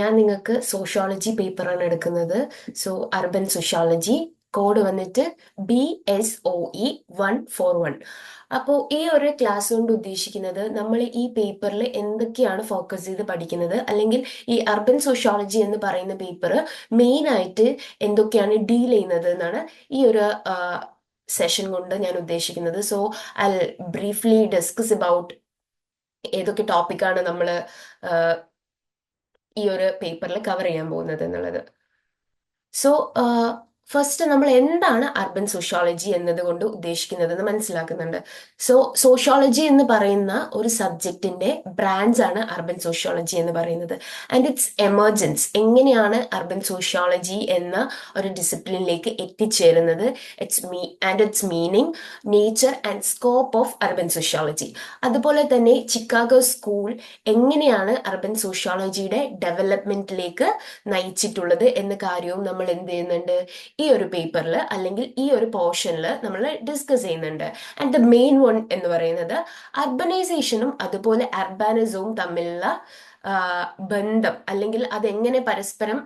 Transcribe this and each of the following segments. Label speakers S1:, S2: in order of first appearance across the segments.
S1: ഞാൻ നിങ്ങൾക്ക് സോഷ്യോളജി പേപ്പറാണ് എടുക്കുന്നത്. സോ അർബൻ സോഷ്യോളജി കോഡ് വന്നിട്ട് B S O E one four one അപ്പോൾ ഈ ഒരു ക്ലാസ് കൊണ്ട് ഉദ്ദേശിക്കുന്നത് നമ്മൾ ഈ പേപ്പറിൽ എന്തൊക്കെയാണ് ഫോക്കസ് ചെയ്ത് പഠിക്കുന്നത്? അല്ലെങ്കിൽ ഈ അർബൻ സോഷ്യോളജി എന്ന് പറയുന്ന പേപ്പർ മെയിൻ ആയിട്ട് എന്തൊക്കെയാണ് ഡീൽ ചെയ്യുന്നത് എന്നാണ് ഈ ഒരു സെഷൻ കൊണ്ട് ഞാൻ ഉദ്ദേശിക്കുന്നത്. So I briefly discuss about ഏതൊക്കെ ടോപ്പിക്കാണ് നമ്മൾ ഈ ഒരു പേപ്പറിൽ കവർ ചെയ്യാൻ പോകുന്നത് എന്നുള്ളത്. സോ ഫസ്റ്റ് നമ്മൾ എന്താണ് അർബൻ സോഷ്യോളജി എന്നതുകൊണ്ട് ഉദ്ദേശിക്കുന്നത് എന്ന് മനസ്സിലാക്കുന്നുണ്ട്. സോ സോഷ്യോളജി എന്ന് പറയുന്ന ഒരു സബ്ജക്റ്റിന്റെ ബ്രാഞ്ച് ആണ് അർബൻ സോഷ്യോളജി എന്ന് പറയുന്നത്. ആൻഡ് ഇറ്റ്സ് എമർജൻസ് എങ്ങനെയാണ് അർബൻ സോഷ്യോളജി എന്ന ഒരു ഡിസിപ്ലിനിലേക്ക് എത്തിച്ചേരുന്നത്? It's me and its meaning nature and scope of urban sociology അതുപോലെ തന്നെ ചിക്കാഗോ സ്കൂൾ എങ്ങനെയാണ് അർബൻ സോഷ്യോളജിയുടെ ഡെവലപ്മെന്റിലേക്ക് നയിച്ചിട്ടുള്ളത് എന്ന കാര്യവും നമ്മൾ എന്ത് ചെയ്യുന്നുണ്ട്? ഈ ഒരു പേപ്പറിൽ അല്ലെങ്കിൽ ഈ ഒരു പോർഷനിൽ നമ്മൾ ഡിസ്കസ് ചെയ്യുന്നുണ്ട്. ആൻഡ് ദ മെയിൻ വൺ എന്ന് പറയുന്നത് അർബനൈസേഷനും അതുപോലെ അർബാനിസവും തമ്മിലുള്ള ബന്ധം അല്ലെങ്കിൽ അതെങ്ങനെ പരസ്പരം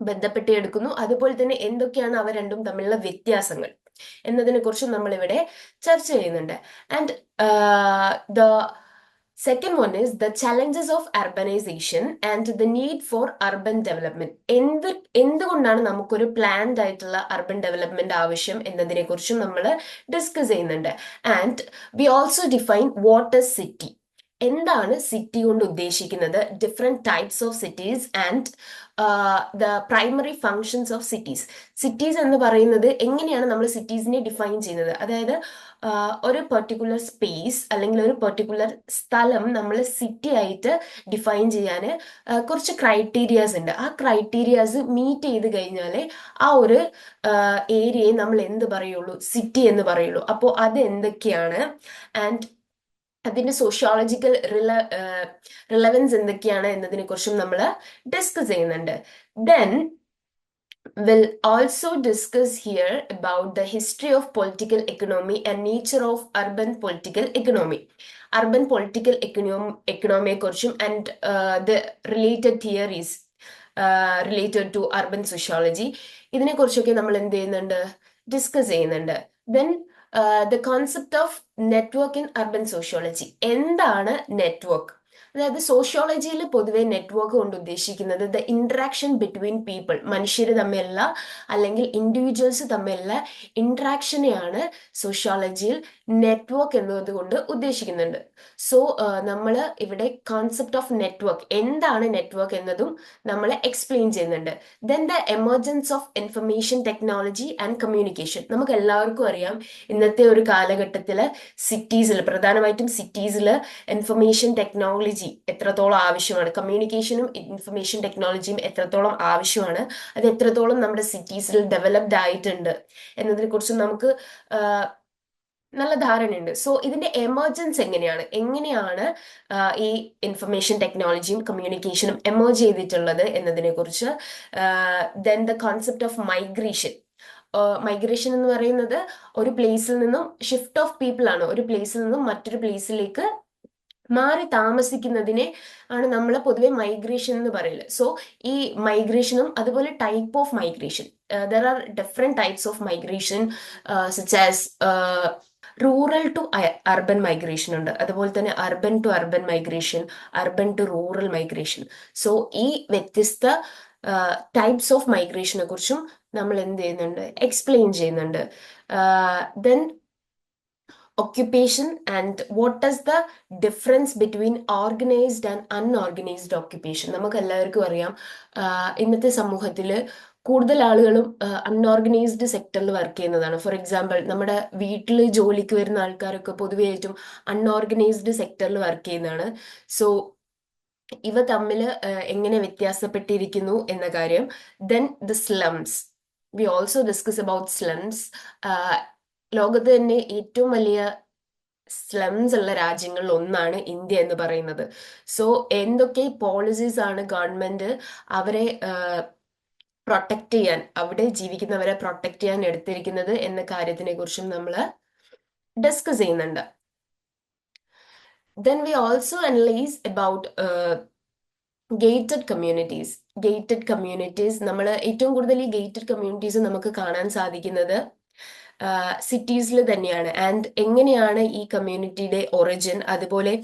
S1: ബന്ധപ്പെട്ടെടുക്കുന്നു അതുപോലെ തന്നെ എന്തൊക്കെയാണ് അവ രണ്ടും തമ്മിലുള്ള വ്യത്യാസങ്ങൾ എന്നതിനെ കുറിച്ച് നമ്മൾ ഇവിടെ ചർച്ച ചെയ്യുന്നുണ്ട്. And the second one is the challenges of urbanisation and the need for urban development എന്ത് എന്തുകൊണ്ടാണ് നമുക്കൊരു പ്ലാൻഡ് ആയിട്ടുള്ള അർബൻ ഡെവലപ്മെന്റ് ആവശ്യം എന്നതിനെ കുറിച്ചും നമ്മൾ ഡിസ്കസ് ചെയ്യുന്നുണ്ട്. And we also define what is city എന്താണ് സിറ്റി കൊണ്ട് ഉദ്ദേശിക്കുന്നത്? Different types of cities and the primary functions of cities cities എന്ന് പറയുന്നത് എങ്ങനെയാണ് നമ്മൾ സിറ്റീസിനെ ഡിഫൈൻ ചെയ്യുന്നത്? അതായത് ഒരു പെർട്ടിക്കുലർ സ്പേസ് അല്ലെങ്കിൽ ഒരു പെർട്ടിക്കുലർ സ്ഥലം നമ്മൾ സിറ്റി ആയിട്ട് ഡിഫൈൻ ചെയ്യാൻ കുറച്ച് ക്രൈറ്റീരിയാസ് ഉണ്ട്. ആ ക്രൈറ്റീരിയാസ് മീറ്റ് ചെയ്ത് കഴിഞ്ഞാൽ ആ ഒരു ഏരിയയെ നമ്മൾ എന്ത് പറയുള്ളൂ? സിറ്റി എന്ന് പറയുള്ളൂ. അപ്പോൾ അത് എന്തൊക്കെയാണ് ആൻഡ് അതിന്റെ സോഷ്യോളജിക്കൽ റില റിലവൻസ് എന്തൊക്കെയാണ് എന്നതിനെ കുറിച്ചും നമ്മൾ ഡിസ്കസ് ചെയ്യുന്നുണ്ട് then will also discuss here about the history of political economy and nature of urban political economy urban political economy എക്കണോമിയെ കുറിച്ചും and the related theories related to urban sociology ഇതിനെക്കുറിച്ചൊക്കെ നമ്മൾ എന്ത് ചെയ്യുന്നുണ്ട്? ഡിസ്കസ് ചെയ്യുന്നുണ്ട്. Then the concept of network in urban sociology എന്താണ് network അതായത് സോഷ്യോളജിയിൽ പൊതുവെ നെറ്റ്വർക്ക് കൊണ്ട് ഉദ്ദേശിക്കുന്നത് ദ ഇൻട്രാക്ഷൻ ബിറ്റ്വീൻ പീപ്പിൾ മനുഷ്യർ തമ്മിലുള്ള അല്ലെങ്കിൽ ഇൻഡിവിജ്വൽസ് തമ്മിലുള്ള ഇൻട്രാക്ഷനെയാണ് സോഷ്യോളജിയിൽ നെറ്റ്വർക്ക് എന്നതുകൊണ്ട് ഉദ്ദേശിക്കുന്നുണ്ട്. സോ നമ്മൾ ഇവിടെ കോൺസെപ്റ്റ് ഓഫ് നെറ്റ്വർക്ക് എന്താണ് നെറ്റ്വർക്ക് എന്നതും നമ്മൾ എക്സ്പ്ലെയിൻ ചെയ്യുന്നുണ്ട്. Then the emergence of information technology and communication നമുക്ക് എല്ലാവർക്കും അറിയാം ഇന്നത്തെ ഒരു കാലഘട്ടത്തിൽ സിറ്റീസിൽ പ്രധാനമായിട്ടും സിറ്റീസിൽ ഇൻഫർമേഷൻ ടെക്നോളജി എത്രത്തോളം ആവശ്യമാണ്? കമ്മ്യൂണിക്കേഷനും ഇൻഫർമേഷൻ ടെക്നോളജിയും എത്രത്തോളം ആവശ്യമാണ്? അത് എത്രത്തോളം നമ്മുടെ സിറ്റീസിൽ ഡെവലപ്ഡ് ആയിട്ടുണ്ട് എന്നതിനെ കുറിച്ച് നമുക്ക് നല്ല ധാരണയുണ്ട്. സോ ഇതിന്റെ എമർജൻസ് എങ്ങനെയാണ്? എങ്ങനെയാണ് ഈ ഇൻഫർമേഷൻ ടെക്നോളജിയും കമ്മ്യൂണിക്കേഷനും എമർജ് ചെയ്തിട്ടുള്ളത് എന്നതിനെ കുറിച്ച് then the concept of migration migration എന്ന് പറയുന്നത് ഒരു പ്ലേസിൽ നിന്നും ഷിഫ്റ്റ് ഓഫ് പീപ്പിൾ ആണ്. ഒരു പ്ലേസിൽ നിന്നും മറ്റൊരു പ്ലേസിലേക്ക് മാറി താമസിക്കുന്നതിനെ ആണ് നമ്മൾ പൊതുവെ മൈഗ്രേഷൻ എന്ന് പറയുന്നത് സോ ഈ മൈഗ്രേഷനും അതുപോലെ type of migration there are different types of migration such as rural to urban migration ഉണ്ട്. അതുപോലെ തന്നെ urban to urban migration urban to rural migration so ഈ വ്യത്യസ്ത ടൈപ്സ് ഓഫ് മൈഗ്രേഷനെ കുറിച്ചും നമ്മൾ എന്ത് ചെയ്യുന്നുണ്ട്? എക്സ്പ്ലെയിൻ ചെയ്യുന്നുണ്ട്. Then occupation and what is the difference between organised and unorganised occupation? നമുക്ക് എല്ലാവർക്കും അറിയാം. ഇന്നത്തെ സമൂഹത്തിൽ കൂടുതൽ ആളുകളും അൺഓർഗനൈസ്ഡ് സെക്ടറിൽ വർക്ക് ചെയ്യുന്നതാണ്. ഫോർ എക്സാമ്പിൾ നമ്മുടെ വീട്ടിൽ ജോലിക്ക് വരുന്ന ആൾക്കാരൊക്കെ പൊതുവെയായിട്ടും അൺഓർഗനൈസ്ഡ് സെക്ടറിൽ വർക്ക് ചെയ്യുന്നതാണ്. സോ ഇവ തമ്മിൽ എങ്ങനെ വ്യത്യാസപ്പെട്ടിരിക്കുന്നു എന്ന കാര്യം. Then the slums we also discuss about slums ലോകത്ത് തന്നെ ഏറ്റവും വലിയ സ്ലംസ് ഉള്ള രാജ്യങ്ങളിൽ ഒന്നാണ് ഇന്ത്യ എന്ന് പറയുന്നത്. സോ എന്തൊക്കെ പോളിസീസ് ആണ് ഗവൺമെന്റ് അവരെ പ്രൊട്ടക്ട് ചെയ്യാൻ അവിടെ ജീവിക്കുന്നവരെ പ്രൊട്ടക്ട് ചെയ്യാൻ എടുത്തിരിക്കുന്നത് എന്ന കാര്യത്തിനെ കുറിച്ചും നമ്മൾ ഡിസ്കസ് ചെയ്യുന്നുണ്ട്. Then we also analyse about gated communities gated communities നമ്മൾ ഏറ്റവും കൂടുതൽ ഈ ഗേറ്റഡ് കമ്മ്യൂണിറ്റീസ് നമുക്ക് കാണാൻ സാധിക്കുന്നത് സിറ്റീസിൽ തന്നെയാണ്. ആൻഡ് എങ്ങനെയാണ് ഈ കമ്മ്യൂണിറ്റിയുടെ ഒറിജിൻ അതുപോലെ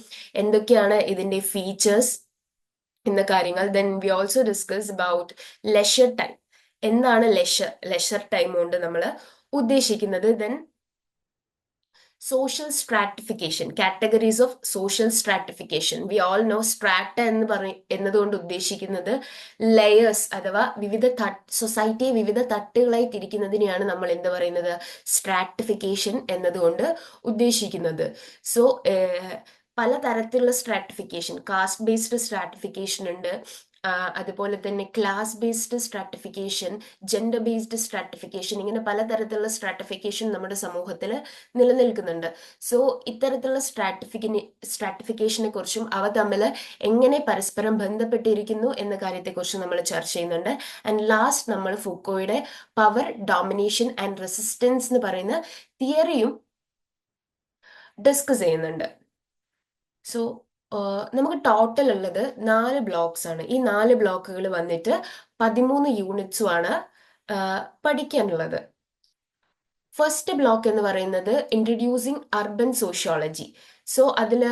S1: എന്തൊക്കെയാണ് ഇതിന്റെ ഫീച്ചേഴ്സ് എന്ന കാര്യങ്ങൾ? Then we also discuss about leisure time എന്താണ് ലെഷർ ലെഷർ ടൈം കൊണ്ട് നമ്മൾ ഉദ്ദേശിക്കുന്നത്? Then social stratification categories of social stratification we all know strata എന്ന് പറ എന്നതുകൊണ്ട് ഉദ്ദേശിക്കുന്നത് ലെയേഴ്സ് അഥവാ വിവിധ സൊസൈറ്റിയെ വിവിധ തട്ടുകളായി തിരിക്കുന്നതിനെയാണ് നമ്മൾ എന്ത് പറയുന്നത്? സ്ട്രാറ്റിഫിക്കേഷൻ എന്നതുകൊണ്ട് ഉദ്ദേശിക്കുന്നത്. സോ പലതരത്തിലുള്ള സ്ട്രാറ്റിഫിക്കേഷൻ കാസ്റ്റ് ബേസ്ഡ് സ്ട്രാറ്റിഫിക്കേഷൻ ഉണ്ട്. അതുപോലെ തന്നെ class based stratification gender based stratification ഇങ്ങനെ പലതരത്തിലുള്ള സ്ട്രാറ്റിഫിക്കേഷൻ നമ്മുടെ സമൂഹത്തിൽ നിലനിൽക്കുന്നുണ്ട്. സോ ഇത്തരത്തിലുള്ള സ്ട്രാറ്റിഫിക്കിനെ സ്ട്രാറ്റിഫിക്കേഷനെ കുറിച്ചും അവ തമ്മിൽ എങ്ങനെ പരസ്പരം ബന്ധപ്പെട്ടിരിക്കുന്നു എന്ന കാര്യത്തെക്കുറിച്ച് നമ്മൾ ചർച്ച ചെയ്യുന്നുണ്ട്. ആൻഡ് ലാസ്റ്റ് നമ്മൾ ഫുക്കോയുടെ പവർ ഡോമിനേഷൻ ആൻഡ് റെസിസ്റ്റൻസ് എന്ന് പറയുന്ന തിയറിയും ഡിസ്കസ് ചെയ്യുന്നുണ്ട്. സോ നമുക്ക് ടോട്ടൽ ഉള്ളത് നാല് ബ്ലോക്സ് ആണ്. ഈ നാല് ബ്ലോക്കുകൾ വന്നിട്ട് പതിമൂന്ന് യൂണിറ്റ്സും ആണ് പഠിക്കാനുള്ളത്. ഫസ്റ്റ് ബ്ലോക്ക് എന്ന് പറയുന്നത് ഇൻട്രൊഡ്യൂസിങ് അർബൻ സോഷ്യോളജി സോ അതിൽ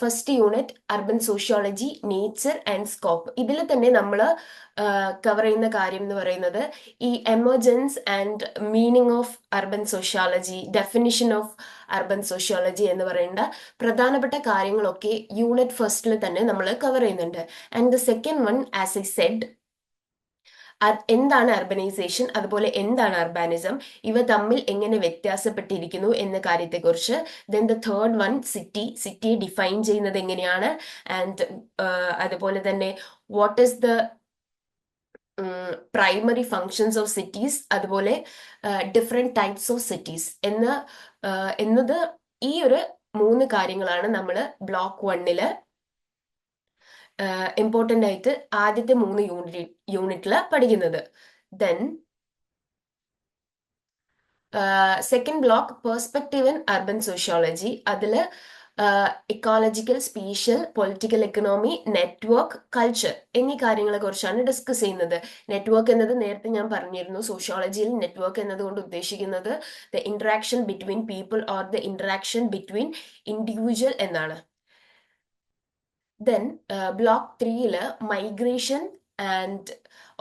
S1: first unit urban sociology nature and scope ഇതിൽ തന്നെ നമ്മൾ കവർ ചെയ്യുന്ന കാര്യം എന്ന് പറയുന്നത് ഈ emergence and meaning of urban sociology definition of urban sociology എന്ന് പറയേണ്ട പ്രധാനപ്പെട്ട കാര്യങ്ങളൊക്കെ യൂണിറ്റ് ഫസ്റ്റിൽ തന്നെ നമ്മൾ കവർ ചെയ്യുന്നുണ്ട്. And the second one as I said എന്താണ് അർബനൈസേഷൻ? അതുപോലെ എന്താണ് അർബാനിസം? ഇവ തമ്മിൽ എങ്ങനെ വ്യത്യാസപ്പെട്ടിരിക്കുന്നു എന്ന കാര്യത്തെക്കുറിച്ച്. Then the third one city സിറ്റിയെ ഡിഫൈൻ ചെയ്യുന്നത് എങ്ങനെയാണ്? ആൻഡ് അതുപോലെ തന്നെ what is the primary functions of cities അതുപോലെ ഡിഫറെന്റ് ടൈപ്സ് ഓഫ് സിറ്റീസ് എന്ന് എന്നത് ഈ ഒരു മൂന്ന് കാര്യങ്ങളാണ് നമ്മൾ ബ്ലോക്ക് വണ്ണിൽ ഇമ്പോർട്ടന്റ് ആയിട്ട് ആദ്യത്തെ മൂന്ന് യൂണിറ്റ് യൂണിറ്റിൽ പഠിക്കുന്നത്. Then second block perspective in urban sociology അതിൽ ecological spatial political economy network culture എന്നീ കാര്യങ്ങളെ കുറിച്ചാണ് ഡിസ്കസ് ചെയ്യുന്നത്. നെറ്റ്വർക്ക് എന്നത് നേരത്തെ ഞാൻ പറഞ്ഞിരുന്നു. സോഷ്യോളജിയിൽ നെറ്റ്വർക്ക് എന്നതുകൊണ്ട് ഉദ്ദേശിക്കുന്നത് the interaction between people or the interaction between individual എന്നാണ്. ദെൻ ബ്ലോക്ക് ത്രീയിൽ migration and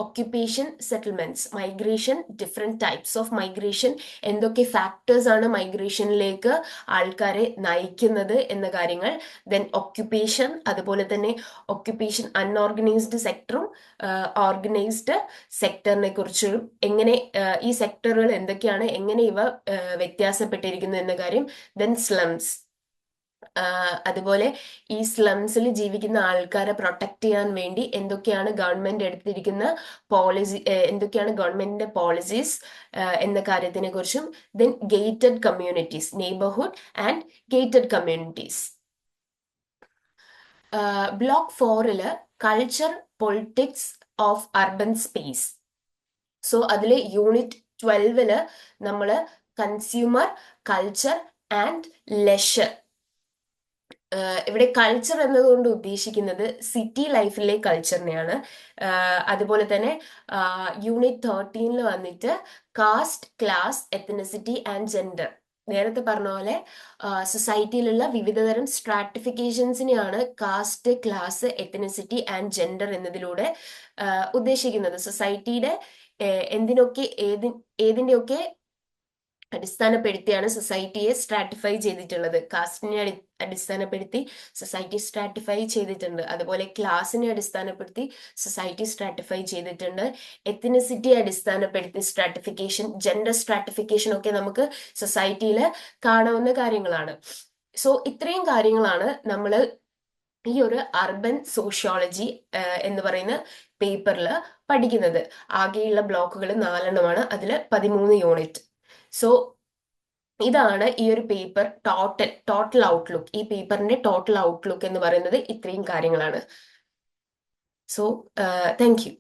S1: occupation settlements migration different types of migration എന്തൊക്കെ ഫാക്ടേഴ്സ് ആണ് മൈഗ്രേഷനിലേക്ക് ആൾക്കാരെ നയിക്കുന്നത് എന്ന കാര്യങ്ങൾ. ദെൻ ഒക്യുപ്പേഷൻ അതുപോലെ തന്നെ ഒക്യുപ്പേഷൻ അൺഓർഗനൈസ്ഡ് സെക്ടറും ഓർഗനൈസ്ഡ് സെക്ടറിനെ കുറിച്ചും. എങ്ങനെ ഈ സെക്ടറുകൾ എന്തൊക്കെയാണ് എങ്ങനെ ഇവ വ്യത്യാസപ്പെട്ടിരിക്കുന്നു എന്ന കാര്യം. ദെൻ സ്ലംസ് അതുപോലെ ഈ സ്ലംസിൽ ജീവിക്കുന്ന ആൾക്കാരെ പ്രൊട്ടക്ട് ചെയ്യാൻ വേണ്ടി എന്തൊക്കെയാണ് ഗവൺമെന്റ് എടുത്തിരിക്കുന്ന പോളിസി എന്തൊക്കെയാണ് ഗവൺമെന്റിന്റെ പോളിസീസ് എന്ന കാര്യത്തിനെ കുറിച്ചും then gated communities neighbourhood and gated communities block ഫോറിൽ culture politics of urban space so അതിൽ യൂണിറ്റ് ട്വൽവിൽ നമ്മൾ കൺസ്യൂമർ കൾച്ചർ ആൻഡ് ലെഷർ ഇവിടെ കൾച്ചർ എന്നതുകൊണ്ട് ഉദ്ദേശിക്കുന്നത് സിറ്റി ലൈഫിലെ കൾച്ചറിനെയാണ് അതുപോലെ തന്നെ യൂണിറ്റ് തേർട്ടീനിൽ വന്നിട്ട് caste class ethnicity and gender നേരത്തെ പറഞ്ഞ പോലെ സൊസൈറ്റിയിലുള്ള വിവിധതരം സ്ട്രാറ്റിഫിക്കേഷൻസിനെയാണ് caste class ethnicity and gender എന്നതിലൂടെ ഉദ്ദേശിക്കുന്നത്. സൊസൈറ്റിയുടെ എന്തിനൊക്കെ ഏതി ഏതിന്റെയൊക്കെ അടിസ്ഥാനപ്പെടുത്തിയാണ് സൊസൈറ്റിയെ സ്ട്രാറ്റിഫൈ ചെയ്തിട്ടുള്ളത്. കാസ്റ്റിനെ അടി അടിസ്ഥാനപ്പെടുത്തി സൊസൈറ്റി സ്ട്രാറ്റിഫൈ ചെയ്തിട്ടുണ്ട്. അതുപോലെ ക്ലാസിനെ അടിസ്ഥാനപ്പെടുത്തി സൊസൈറ്റി സ്ട്രാറ്റിഫൈ ചെയ്തിട്ടുണ്ട്. എത്തിനിസിറ്റി അടിസ്ഥാനപ്പെടുത്തി സ്ട്രാറ്റിഫിക്കേഷൻ ജെൻഡർ സ്ട്രാറ്റിഫിക്കേഷൻ ഒക്കെ നമുക്ക് സൊസൈറ്റിയിൽ കാണാവുന്ന കാര്യങ്ങളാണ്. സോ ഇത്രയും കാര്യങ്ങളാണ് നമ്മൾ ഈ ഒരു അർബൻ സോഷ്യോളജി എന്ന് പറയുന്ന പേപ്പറിൽ പഠിക്കുന്നത്. ആകെയുള്ള ബ്ലോക്കുകൾ നാലെണ്ണമാണ്. അതിൽ പതിമൂന്ന് യൂണിറ്റ്. സോ ഇതാണ് ഈ ഒരു പേപ്പർ ടോട്ടൽ ടോട്ടൽ ഔട്ട്ലുക്ക് ഈ പേപ്പറിന്റെ ടോട്ടൽ ഔട്ട്ലുക്ക് എന്ന് പറയുന്നത് ഇത്രയും കാര്യങ്ങളാണ്. So thank you